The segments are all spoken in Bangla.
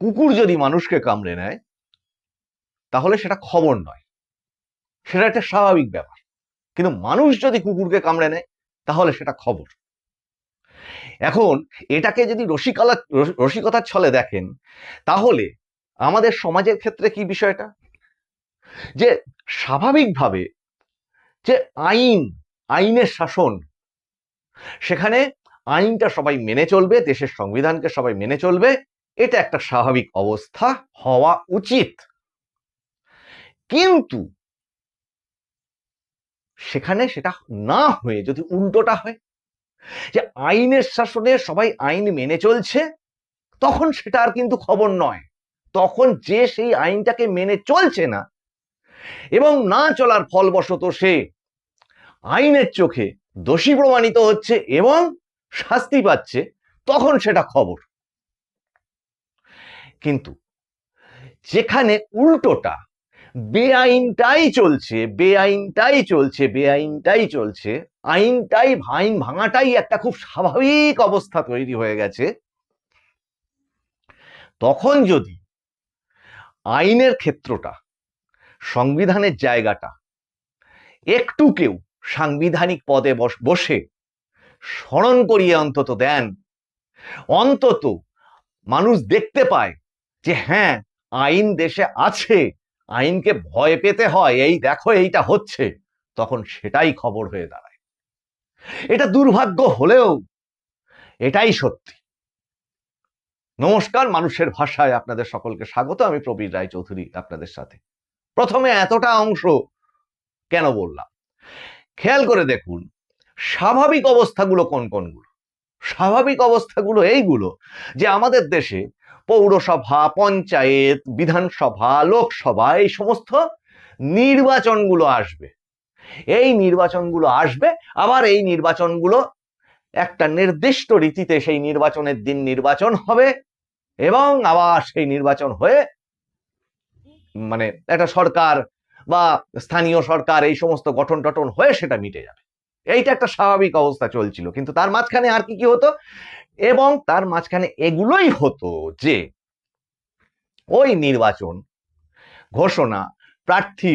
কুকুর যদি মানুষকে কামড়ে নেয়, তাহলে সেটা খবর নয়। সেটা একটা স্বাভাবিক ব্যাপার। কিন্তু মানুষ যদি কুকুরকে কামড়ে নেয়, তাহলে সেটা খবর। এখন এটাকে যদি রসিকলা রসিকতার ছলে দেখেন, তাহলে আমাদের সমাজের ক্ষেত্রে কি বিষয়টা? যে স্বাভাবিকভাবে যে আইন, আইনের শাসন, সেখানে আইনটা সবাই মেনে চলবে, দেশের সংবিধানকে সবাই মেনে চলবে এটা একটা স্বাভাবিক অবস্থা হওয়া উচিত। কিন্তু সেখানে সেটা না হয়ে যদি উল্টোটা হয়, যে আইনের শাসনে সবাই আইন মেনে চলছে, তখন সেটা আর কিন্তু খবর নয়। তখন যে সেই আইনটাকে মেনে চলছে না, এবং না চলার ফলবশত সে আইনের চোখে দোষী প্রমাণিত হচ্ছে এবং শাস্তি পাচ্ছে, তখন সেটা খবর। কিন্তু যেখানে উল্টোটা, বেআইনটাই চলছে বেআইনটাই চলছে বেআইনটাই চলছে, আইনটাই, আইন ভাঙাটাই একটা খুব স্বাভাবিক অবস্থা তৈরি হয়ে গেছে। তখন যদি আইনের ক্ষেত্রটা, সংবিধানের জায়গাটা একটু কেউ সাংবিধানিক পদে বস- স্মরণ করিয়ে অন্তত দেন, অন্তত মানুষ দেখতে পায় যে হ্যাঁ আইন দেশে আছে, আইনকে ভয় পেতে হয়, এই দেখো এইটা হচ্ছে, তখন সেটাই খবর হয়ে দাঁড়ায়। এটা দুর্ভাগ্য হলেও এটাই সত্যি। নমস্কার, মানুষের ভাষায় আপনাদের সকলকে স্বাগত, আমি প্রবীর রায় চৌধুরী আপনাদের সাথে। প্রথমে এতটা অংশ কেন বললাম? খেয়াল করে দেখুন, স্বাভাবিক অবস্থাগুলো কোন কোনগুলো? স্বাভাবিক অবস্থাগুলো এইগুলো যে আমাদের দেশে পৌরসভা, পঞ্চায়েত, বিধানসভা, লোকসভা, এই সমস্ত নির্বাচনগুলো আসবে। এই নির্বাচনগুলো আসবে, আবার এই নির্বাচনগুলো একটা নির্দিষ্ট রীতিতে সেই নির্বাচনের দিন নির্বাচন হবে এবং আবার সেই নির্বাচন হয়ে মানে একটা সরকার বা স্থানীয় সরকার এই সমস্ত গঠন টঠন হয়ে সেটা মিটে যাবে। এইটা একটা স্বাভাবিক অবস্থা চলছিল, কিন্তু তার মাঝখানে আর কি কি হতো? এবং তার মাঝখানে এগুলোই হতো যে, ওই নির্বাচন, ঘোষণা, প্রার্থী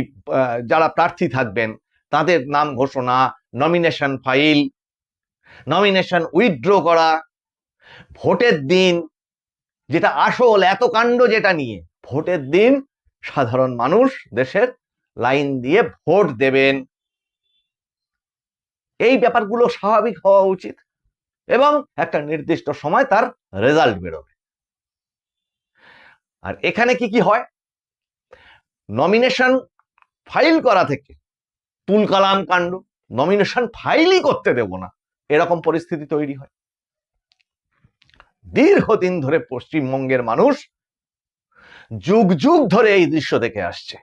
যারা প্রার্থী থাকবেন, তাদের নাম ঘোষণা নমিনেশন ফাইল নমিনেশন উইথড্র করা, ভোটের দিন, যেটা আসল, এত কাণ্ড যেটা নিয়ে, ভোটের দিন সাধারণ মানুষ দেশের লাইন দিয়ে ভোট দেবেন। এই ব্যাপারগুলো স্বাভাবিক হওয়া উচিত। এবং একটা নির্দিষ্ট সময় তার রেজাল্ট বেরোবে। আর এখানে কি কি হয়? নমিনেশন ফাইল করা থেকে তুলকালাম কাণ্ড নমিনেশন ফাইলই করতে দেব না। এরকম পরিস্থিতি তৈরি হয়। দীর্ঘদিন ধরে পশ্চিমবঙ্গের মানুষ যুগ যুগ ধরে এই দৃশ্য দেখে আসছে।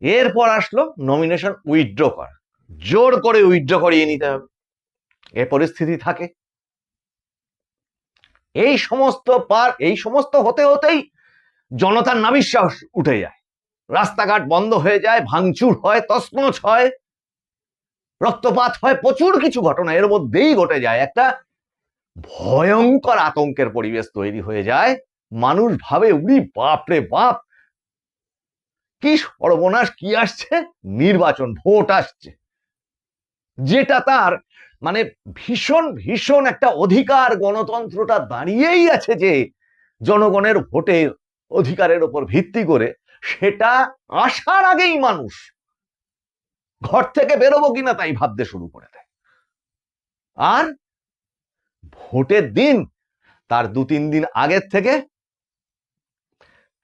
এরপর আসলো নমিনেশন উইথড্র করা। জোর করে উইথড্র করিয়ে নিতে হবে। এ পরিস্থিতি থাকে। এই সমস্ত পার, এই সমস্ত হতে হতেই জনতার নাবিশ্বাস উঠে যায়। রাস্তাঘাট বন্ধ হয়ে যায়, ভাঙচুর হয়, তছনছ হয়, রক্তপাত হয়, প্রচুর কিছু ঘটনা এর মধ্যেই ঘটে যায়। একটা ভয়ঙ্কর আতঙ্কের পরিবেশ তৈরি হয়ে যায়। মানুষ ভাবে, উড়ি, বাপ রে বাপ! কি সর্বনাশ, কি আসছে? নির্বাচন, ভোট আসছে। যেটা তার মানে ভীষণ ভীষণ একটা অধিকার গণতন্ত্রটা দাঁড়িয়েই আছে যে জনগণের ভোটের অধিকারের উপর ভিত্তি করে সেটা আসার আগেই মানুষ ঘর থেকে বেরোবো কিনা তাই ভাবতে শুরু করে দেয়। আর ভোটের দিন তার দু তিন দিন আগের থেকে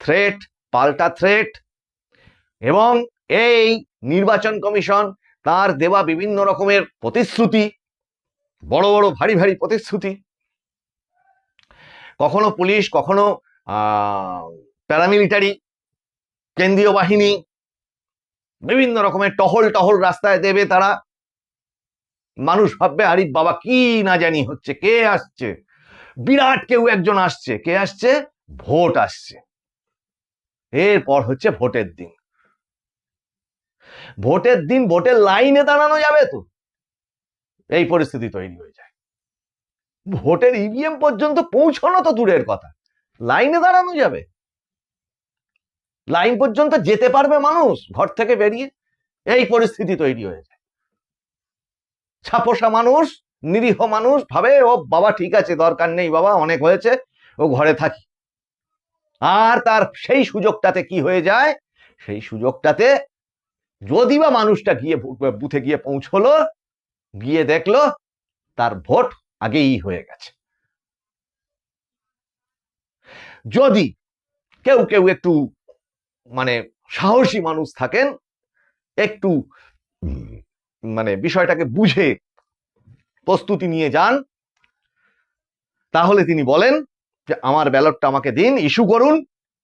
থ্রেট পাল্টা থ্রেট এবং এই নির্বাচন কমিশন তার দেওয়া বিভিন্ন রকমের প্রতিশ্রুতি, বড় বড় ভারী ভারী প্রতিশ্রুতি। কখনো পুলিশ, কখনো প্যারামিলিটারি কেন্দ্রীয় বাহিনী, বিভিন্ন রকমের টহল টহল রাস্তায় দেবে তারা। মানুষ ভাববে আরিফ বাবা, কি না জানি হচ্ছে, কে আসছে? বিরাট কেউ একজন আসছে, কে আসছে? ভোট আসছে। এরপর হচ্ছে ভোটের দিন। ভোটের দিন ভোটের লাইনে দাঁড়ানো যাবে তো? এই পরিস্থিতি তৈরি হয়ে যায়। ভোটের ইভিএম পর্যন্ত পৌঁছানো তো দূরের কথা। লাইনে দাঁড়ানো যাবে। লাইন পর্যন্ত যেতে পারবে মানুষ ঘর থেকে বেরিয়ে। এই পরিস্থিতি তৈরি হয়ে যায়। ছাপোষা মানুষ, নিরীহ মানুষ ভাবে, ও বাবা, ঠিক আছে, দরকার নেই বাবা, অনেক হয়েছে, ও ঘরে থাকি। আর তার সেই সুযোগটাতে কি হয়ে যায়? সেই সুযোগটাতে যদি বা মানুষটা গিয়ে বুথে গিয়ে পৌঁছলো, গিয়ে দেখল, তার ভোট আগেই হয়ে গেছে। যদি কেউ কেউ একটু মানে সাহসী মানুষ থাকেন, একটু মানে বিষয়টাকে বুঝে প্রস্তুতি নিয়ে যান, তাহলে তিনি বলেন যে, আমার ব্যালটটা আমাকে দিন, ইস্যু করুন,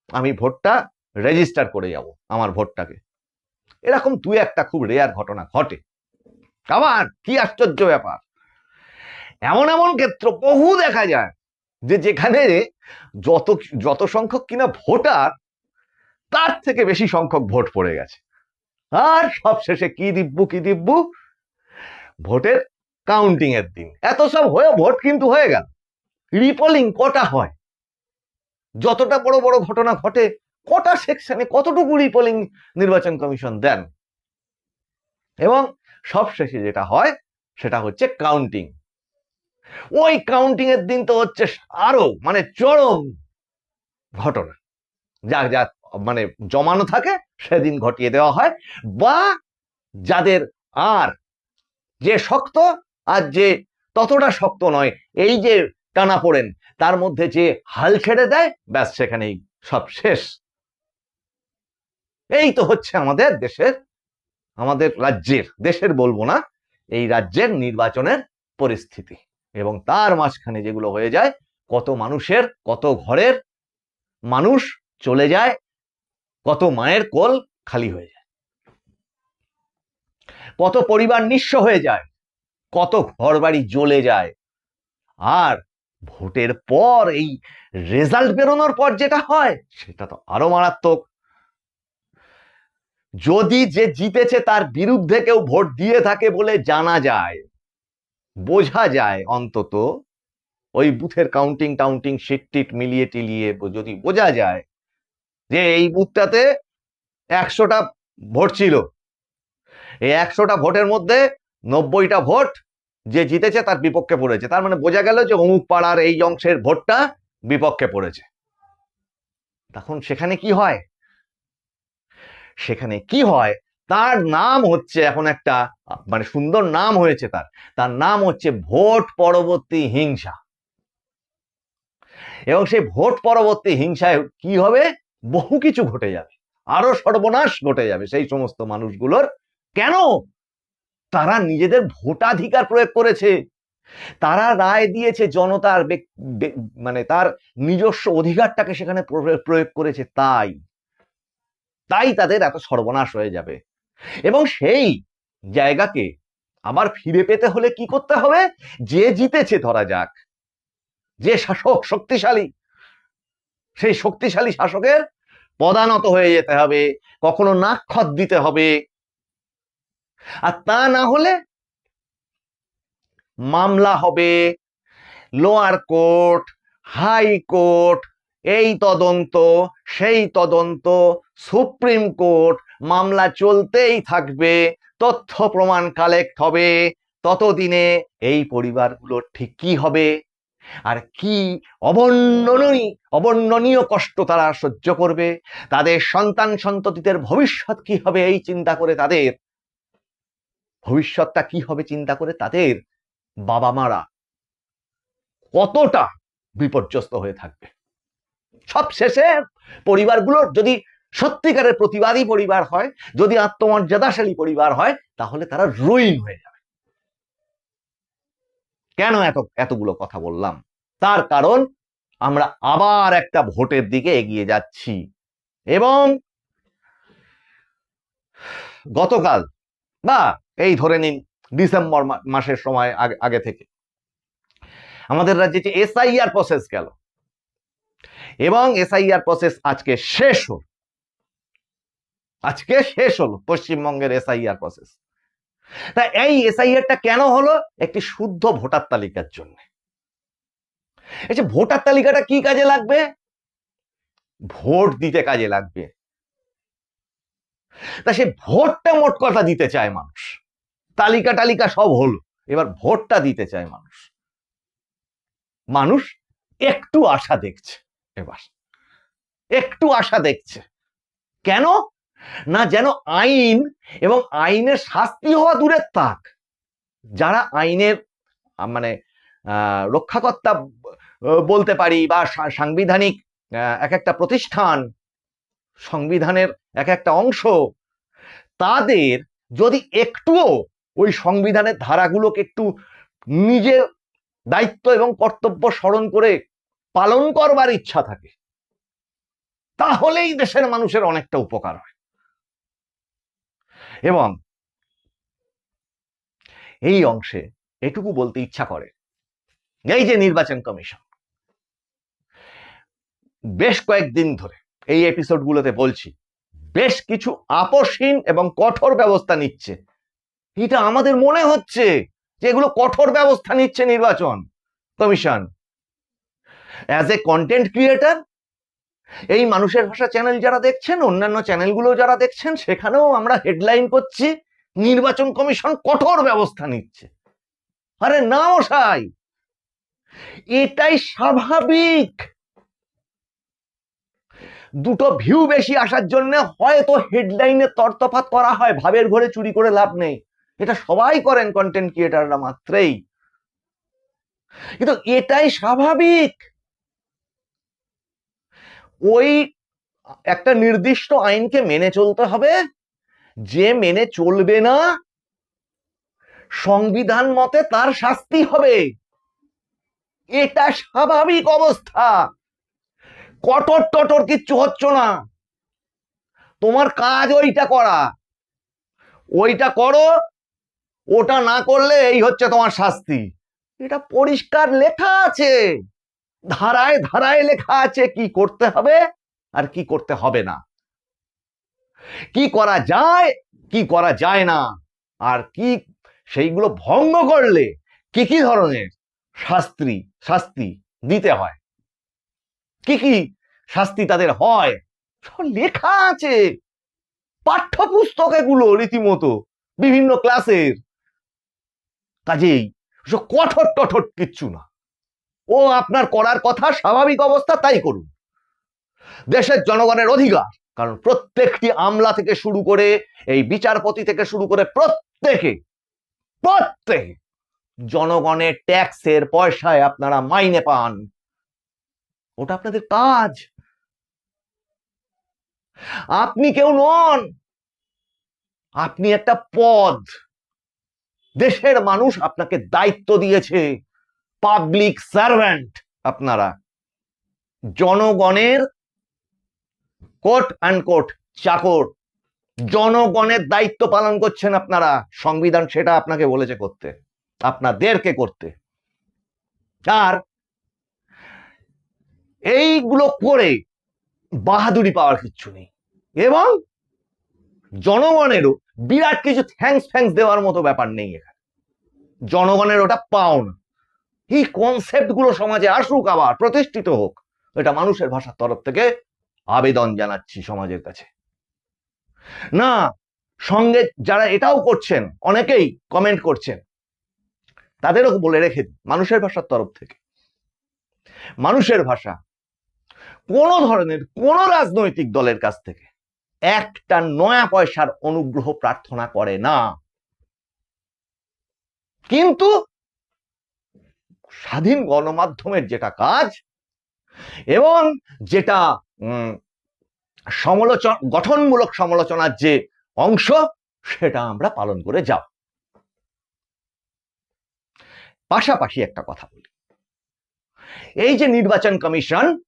আমি ভোটটা রেজিস্টার করে যাব, আমার ভোটটাকে। এরকম দুই একটা খুব রেয়ার ঘটনা ঘটে। আবার কি আশ্চর্য ব্যাপার। এমন এমন ক্ষেত্র বহু দেখা যায় যে যেখানে যত যত সংখ্যক কিনা ভোটার, তার থেকে বেশি সংখ্যক ভোট পড়ে গেছে। আর সব শেষে কি দিব্যু কি দিব্যু? ভোটের কাউন্টিং এর দিন। এত সব হয়ে ভোট কিন্তু হয়ে গেল। রিপোলিং কটা হয়? যতটা বড় বড় ঘটনা ঘটে কটা সেকশনে কতটুকু রিপোলিং নির্বাচন কমিশন দেন? এবং সব শেষে যেটা হয়, সেটা হচ্ছে কাউন্টিং ওই কাউন্টিং এর দিন তো হচ্ছে আরও মানে চরম ঘটনা। যা যা মানে জমানো থাকে, সেদিন ঘটিয়ে দেওয়া হয়। বা যাদের আর যে শক্ত আর যে ততটা শক্ত নয়, এই যে টানা পড়েন, তার মধ্যে যে হাল ছেড়ে দেয়, ব্যাস সেখানেই সব শেষ। এই তো হচ্ছে আমাদের দেশের, আমাদের রাজ্যের, দেশের বলব না, এই রাজ্যের নির্বাচনের পরিস্থিতি। এবং তার মাঝখানে যেগুলো হয়ে যায়, কত মানুষের, কত ঘরের মানুষ চলে যায়, কত মায়ের কোল খালি হয়ে যায়। কত পরিবার নিঃস্ব হয়ে যায়, কত ঘর বাড়ি জ্বলে যায়। আর ভোটের পর এই রেজাল্ট বেরোনোর পর যেটা হয়, সেটা তো আরও মারাত্মক। যদি যে জিতেছে তার বিরুদ্ধে কেউ ভোট দিয়ে থাকে বলে জানা যায়, বোঝা যায় অন্তত ওই বুথের কাউন্টিং টাউন্টিং শিট টিট মিলিয়ে টিলিয়ে যদি বোঝা যায় যে এই বুথটাতে একশোটা ভোট ছিল এই একশোটা ভোটের মধ্যে নব্বইটা ভোট যে জিতেছে তার বিপক্ষে পড়েছে। তার মানে বোঝা গেল যে অমুক পাড়ার এই অংশের ভোটটা বিপক্ষে পড়েছে। তখন সেখানে কি হয়? সেখানে কি হয়? তার নাম হচ্ছে এখন একটা মানে সুন্দর নাম হয়েছে তার। তার নাম হচ্ছে ভোট পরবর্তী হিংসা। এবং সেই ভোট পরবর্তী হিংসায় কি হবে? বহু কিছু ঘটে যাবে। আরও সর্বনাশ ঘটে যাবে সেই সমস্ত মানুষগুলোর। কেন? তারা নিজেদের ভোটাধিকার প্রয়োগ করেছে। তারা রায় দিয়েছে জনতার মানে তার নিজস্ব অধিকারটাকে সেখানে প্রয়োগ করেছে তাই। তাই তাদের এত সর্বনাশ হয়ে যাবে। এবং সেই জায়গাকে আবার ফিরে পেতে হলে কি করতে হবে? যে জিতেছে ধরা যাক। যে শাসক শক্তিশালী, সেই শক্তিশালী শাসকের পদানত হয়ে যেতে হবে, কখনো নাক্ষত দিতে হবে। আর তা না হলে মামলা হবে লোয়ার কোর্ট হাই কোর্ট এই তদন্ত, সেই তদন্ত, সুপ্রিম কোর্ট, মামলা চলতেই থাকবে, তথ্য প্রমাণ কালেক্ট হবে, ততদিনে এই পরিবারগুলোর ঠিক কি হবে? আর কি অবর্ণনীয় অবর্ণনীয় কষ্ট তারা সহ্য করবে? তাদের সন্তান সন্ততিদের ভবিষ্যৎ কি হবে এই চিন্তা করে তাদের? ভবিষ্যৎটা কি হবে চিন্তা করে তাদের বাবা মারা কতটা বিপর্যস্ত হয়ে থাকবে? সব শেষে পরিবারগুলোর যদি সত্যিকারের প্রতিবাদী পরিবার হয়, যদি আত্মমর্যাদাশালী পরিবার হয়, তাহলে তারা রুইন হয়ে যাবে। কেন এত, এতগুলো কথা বললাম? তার কারণ আমরা আবার একটা ভোটের দিকে এগিয়ে যাচ্ছি। এবং গতকাল, বা এই ধরে নিন ডিসেম্বর মাসের সময় আগে থেকে, আমাদের রাজ্যে যে এসআইআর প্রসেস গেল। এবং এসআইআর প্রসেস আজকে শেষ হল। আজকে শেষ হলো পশ্চিমবঙ্গের এসআইআর প্রসেস তা এই এসআইআরটা কেন হলো? একটি শুদ্ধ ভোটার তালিকার জন্য। এই ভোটার তালিকাটা কি কাজে লাগবে? ভোট দিতে কাজে লাগবে। তা সে ভোটটা মোট কথা দিতে চায় মানুষ। তালিকা টালিকা সব হলো, এবার ভোটটা দিতে চায় মানুষ। মানুষ একটু আশা দেখছে। এবার। একটু আশা দেখছে। কেন? না যেন আইন এবং আইনের শাস্তি হওয়া দূরের থাক যারা আইনের মানে রক্ষাকর্তা বলতে পারি বা সাংবিধানিক এক একটা প্রতিষ্ঠান, সংবিধানের এক একটা অংশ, তাদের যদি একটুও ওই সংবিধানের ধারাগুলোকে একটু নিজের দায়িত্ব এবং কর্তব্য স্মরণ করে পালন করবার ইচ্ছা থাকে, তাহলেই দেশের মানুষের অনেকটা উপকার হয়। এবং এই অংশে এটুকু বলতে ইচ্ছা করে, এই যে নির্বাচন কমিশন, বেশ কয়েকদিন ধরে এই এপিসোডগুলোতে বলছি, বেশ কিছু আপসহীন এবং কঠোর ব্যবস্থা নিচ্ছে। এটা আমাদের মনে হচ্ছে যে এগুলো কঠোর ব্যবস্থা নিচ্ছে নির্বাচন commission. As a content creator এই মানুষের ভাষা চ্যানেল যারা দেখছেন, অন্যান্য চ্যানেলগুলো যারা দেখছেন, সেখানেও আমরা হেডলাইন করছি, নির্বাচন কমিশন কঠোর ব্যবস্থা নিচ্ছে। আরে না মশাই, এটাই স্বাভাবিক। দুটো ভিউ বেশি আসার জন্য হয়তো হেডলাইনে তরতফাত করা হয়, ভাবের ঘরে চুরি করে লাভ নেই। এটা সবাই করেন কন্টেন্ট ক্রিয়েটাররা মাত্রেই। কিন্তু এটাই স্বাভাবিক। ওই একটা নির্দিষ্ট আইনকে মেনে চলতে হবে। যে মেনে চলবে না, সংবিধান মতে তার শাস্তি হবে। এটা স্বাভাবিক অবস্থা। কটর টটর কিচ্ছু হচ্ছ না। তোমার কাজ ওইটা করা। ওইটা করো, ওটা না করলে এই হচ্ছে তোমার শাস্তি। এটা পরিষ্কার লেখা আছে। ধারায় ধারায় লেখা আছে কি করতে হবে আর কি করতে হবে না। কি করা যায়, কি করা যায় না, আর কি সেইগুলো ভঙ্গ করলে কি কি ধরনের শাস্তি শাস্তি দিতে হয়? কি কি শাস্তি তাদের হয়? সব লেখা আছে। পাঠ্যপুস্তক এগুলো রীতিমতো বিভিন্ন ক্লাসের কাজেই কঠোর টঠোর কিচ্ছু না। ও আপনার করার কথা স্বাভাবিক অবস্থা, তাই করুন। দেশের জনগণের অধিকার, কারণ প্রত্যেকটি আমলা থেকে শুরু করে, এই বিচারপতি থেকে শুরু করে প্রত্যেকে প্রত্যেকে জনগণের ট্যাক্সের পয়সায় আপনারা মাইনে পান। ওটা আপনাদের কাজ। আপনি কেউ নন। আপনি একটা পদ। দেশের মানুষ আপনাকে দায়িত্ব দিয়েছে। পাবলিক সার্ভেন্ট আপনারা। জনগণের কোট অ্যান্ড কোট চাকর, জনগণের দায়িত্ব পালন করছেন আপনারা। সংবিধান সেটা আপনাকে বলেছে করতে, আপনাদেরকে করতে। আর এইগুলো করে বাহাদুরি পাওয়ার কিচ্ছু নেই। এবং জনগণেরও বিরাট কিছু থ্যাঙ্কস ফ্যাঙ্কস দেওয়ার মতো ব্যাপার নেই এখানে। জনগণের ওটা পাওনা। এই কনসেপ্টগুলো সমাজে আসুক আবার, প্রতিষ্ঠিত হোক, এটা মানুষের ভাষার তরফ থেকে আবেদন জানাচ্ছি সমাজের কাছে। না, সঙ্গে যারা এটাও করছেন, অনেকেই কমেন্ট করছেন, তাদেরও বলে রেখে মানুষের ভাষার তরফ থেকে। মানুষের ভাষা কোন ধরনের কোন রাজনৈতিক দলের কাছ থেকে একটা নয়া পয়সার অনুগ্রহ প্রার্থনা করে না। কিন্তু স্বাধীন গণমাধ্যমের যেটা কাজ এবং যেটা সমালোচনা, গঠনমূলক সমালোচনার যে অংশ, সেটা আমরা পালন করে যাব। পাশাপাশি একটা কথা বলি। এই যে নির্বাচন কমিশন,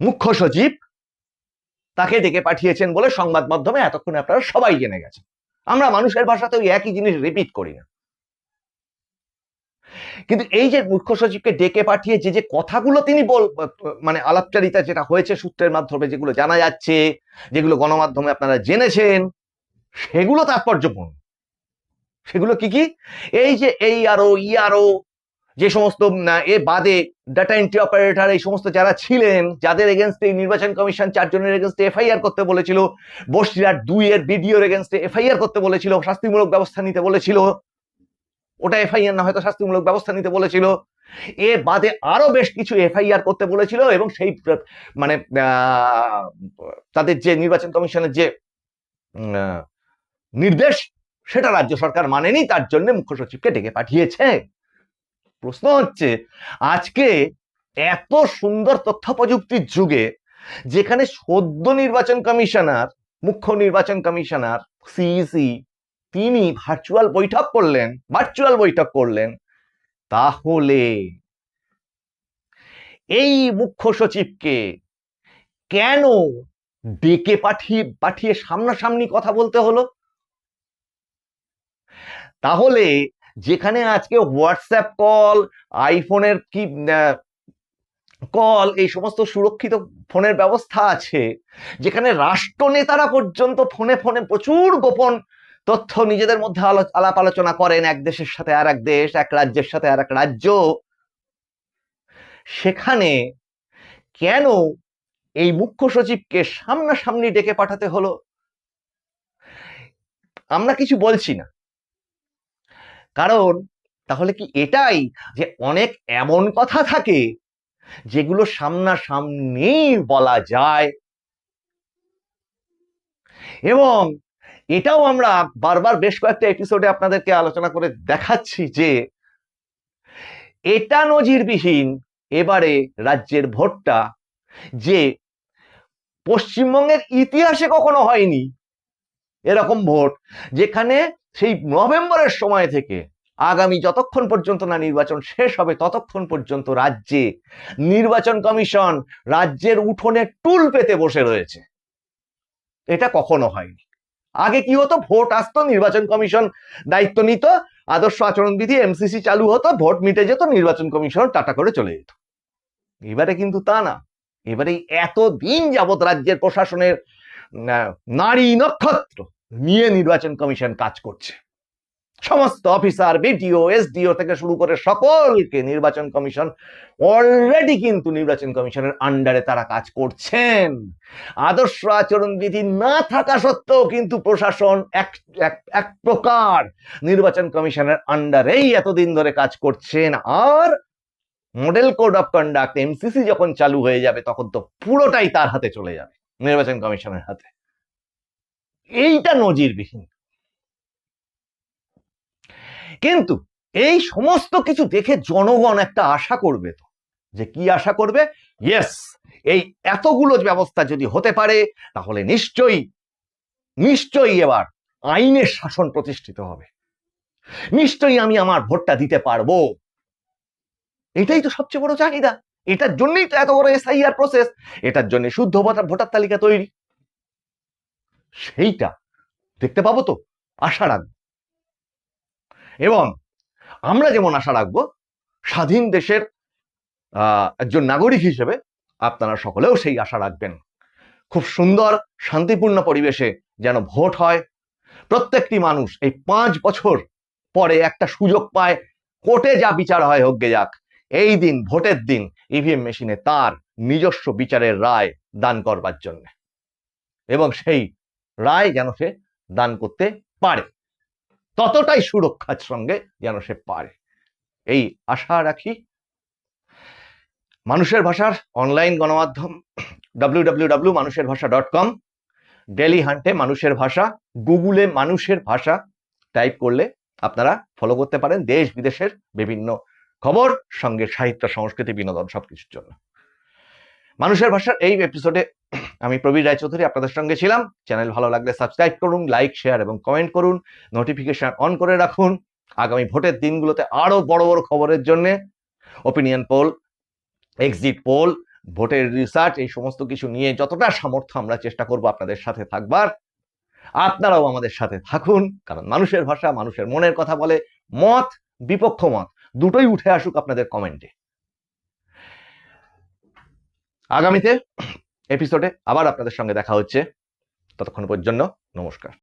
মুখ্য সচিব তাকে ডেকে পাঠিয়েছেন বলে সংবাদ মাধ্যমে এতক্ষণে আপনারা সবাই জেনে গেছেন। আমরা মানুষের ভাষাতে ওই একই জিনিস রিপিট করি না। কিন্তু এই যে মুখ্য সচিবকে ডেকে পাঠিয়ে যে যে কথাগুলো তিনি বল মানে আলাপচারিতা যেটা হয়েছে সূত্রের মাধ্যমে, যেগুলো জানা যাচ্ছে, যেগুলো গণমাধ্যমে আপনারা জেনেছেন, সেগুলো তাৎপর্যপূর্ণ। সেগুলো কি কি? এই যে এই আরও, ই আরও, যে সমস্ত এ বাদে ডাটা এন্ট্রি অপারেটর এই সমস্ত যারা ছিলেন, যাদের এগেনস্টে নির্বাচন কমিশন চারজনের এগেনস্টে এফআইআর করতে বলেছিল, বসিরহাট দুই এর বিডিওর এগেনস্টে এফআইআর করতে বলেছিল, শাস্তিমূলক ব্যবস্থা নিতে বলেছিল ওটা এফআইআর না, হয়তো শাস্তিমূলক ব্যবস্থা নিতে বলেছিল। এ বাদে আরও বেশ কিছু এফআইআর করতে বলেছিল এবং সেই মানে তাদের যে নির্বাচন কমিশনের যে নির্দেশ, সেটা রাজ্য সরকার মানেনি, তার জন্য মুখ্য সচিবকে ডেকে পাঠিয়েছে। প্রশ্ন হচ্ছে, আজকে এত সুন্দর তথ্য প্রযুক্তির যুগে, যেখানে সদ্য নির্বাচন কমিশনার, মুখ্য নির্বাচন কমিশনার সিইসি তিনি ভার্চুয়াল বৈঠক করলেন ভার্চুয়াল বৈঠক করলেন। তাহলে এই মুখ্য সচিবকে কেন ডেকে পাঠিয়ে পাঠিয়ে সামনাসামনি কথা বলতে হলো? তাহলে যেখানে আজকে হোয়াটসঅ্যাপ কল আইফোনের কি কল এই সমস্ত সুরক্ষিত ফোনের ব্যবস্থা আছে, যেখানে রাষ্ট্রনেতারা পর্যন্ত ফোনে ফোনে প্রচুর গোপন তথ্য নিজেদের মধ্যে আলো- আলাপ আলোচনা করেন এক দেশের সাথে আর এক দেশ, এক রাজ্যের সাথে আর এক রাজ্য। সেখানে কেন এই মুখ্য সচিবকে সামনাসামনি ডেকে পাঠাতে হলো? আমরা কিছু বলছি না। কারণ তাহলে কি এটাই যে অনেক এমন কথা থাকে যেগুলো সামনাসামনি বলা যায়? এবং এটাও আমরা বারবার বেশ কয়েকটা এপিসোডে আপনাদেরকে আলোচনা করে দেখাচ্ছি যে এটা নজিরবিহীন এবারে রাজ্যের ভোটটা যে পশ্চিমবঙ্গের ইতিহাসে কখনো হয়নি এরকম ভোট যেখানে সেই নভেম্বরের সময় থেকে আগামী যতক্ষণ পর্যন্ত না নির্বাচন শেষ হবে ততক্ষণ পর্যন্ত রাজ্যে নির্বাচন কমিশন রাজ্যের উঠোনে টুল পেতে বসে রয়েছে। এটা কখনো হয়নি। আগে কি হতো? ভোট আসতো, নির্বাচন কমিশন দায়িত্ব নিত, আদর্শ আচরণবিধি এমসিসি চালু হতো, ভোট মিটে যেত, নির্বাচন কমিশন টাটা করে চলে যেত। এবারে কিন্তু তা না। এবারে এত দিন যাবত রাজ্যের প্রশাসনের নারী নক্ষত্র নিয়ে নির্বাচন কমিশন কাজ করছে। সমস্ত অফিসার, বিডিও, এসডিও থেকে শুরু করে সকলকে নির্বাচন কমিশন অলরেডি কিন্তু নির্বাচন কমিশনের আন্ডারে তারা কাজ করছেন। আদর্শ আচরণ বিধি না থাকা সত্ত্বেও কিন্তু প্রশাসন এক- এক প্রকার নির্বাচন কমিশনের আন্ডারেই এতদিন ধরে কাজ করছেন। আর model code of conduct MCC যখন চালু হয়ে যাবে, তখন তো পুরোটাই তার হাতে চলে যাবে, নির্বাচন কমিশনের হাতে। এইটা নজিরবিহীন। কিন্তু এই সমস্ত কিছু দেখে জনগণ একটা আশা করবে তো। যে কি আশা করবে? ইয়েস এই এতগুলো ব্যবস্থা যদি হতে পারে, তাহলে নিশ্চয়ই নিশ্চয়ই এবার আইনের শাসন প্রতিষ্ঠিত হবে। নিশ্চয়ই আমি আমার ভোটটা দিতে পারব। এটাই তো সবচেয়ে বড় চাহিদা। এটার জন্যই তো এত বড় এসআইআর প্রসেস এটার জন্য শুদ্ধ ভোটার তালিকা তৈরি। সেইটা দেখতে পাবো তো, আশা রাখব। এবং আমরা যেমন আশা রাখব, স্বাধীন দেশের একজন নাগরিক হিসেবে আপনারা সকলেও সেই আশা রাখবেন। খুব সুন্দর, শান্তিপূর্ণ পরিবেশে যেন ভোট হয়। প্রত্যেকটি মানুষ এই পাঁচ বছর পরে একটা সুযোগ পায়, কোর্টে যা বিচার হয় হোকগে যাক, এই দিন, ভোটের দিন ইভিএম মেশিনে তার নিজস্ব বিচারের রায় দান করবার জন্য। এবং সেই রায় যেন সে দান করতে পারে। ততটাই সুরক্ষার সঙ্গে যেন সে পারে। এই আশা রাখি। মানুষের ভাষার অনলাইন গণমাধ্যম ডাব্লিউ মানুষের ভাষা ডট কম ডেলি হান্টে মানুষের ভাষা গুগলে মানুষের ভাষা টাইপ করলে আপনারা ফলো করতে পারেন দেশ বিদেশের বিভিন্ন খবর, সঙ্গে সাহিত্য, সংস্কৃতি, বিনোদন সবকিছুর জন্য। মানুষের ভাষার এই এপিসোডে আমি প্রবীর রায়চৌধুরী আপনাদের সঙ্গে ছিলাম। চ্যানেল ভালো লাগলে সাবস্ক্রাইব করুন, লাইক, শেয়ার এবং কমেন্ট করুন। নোটিফিকেশন অন করে রাখুন। আগামী ভোটের দিনগুলোতে আরও বড় বড় খবরের জন্যে ওপিনিয়ন পোল এক্সিট পোল ভোটের রিসার্চ এই সমস্ত কিছু নিয়ে যতটা সামর্থ্য আমরা চেষ্টা করব আপনাদের সাথে থাকবার, আপনারাও আমাদের সাথে থাকুন। কারণ মানুষের ভাষা, মানুষের মনের কথা বলে, মত বিপক্ষ মত, দুটোই উঠে আসুক আপনাদের কমেন্টে আগামীতে এপিসোডে আবার আপনাদের সঙ্গে দেখা হচ্ছে। ততক্ষণ পর্যন্ত নমস্কার।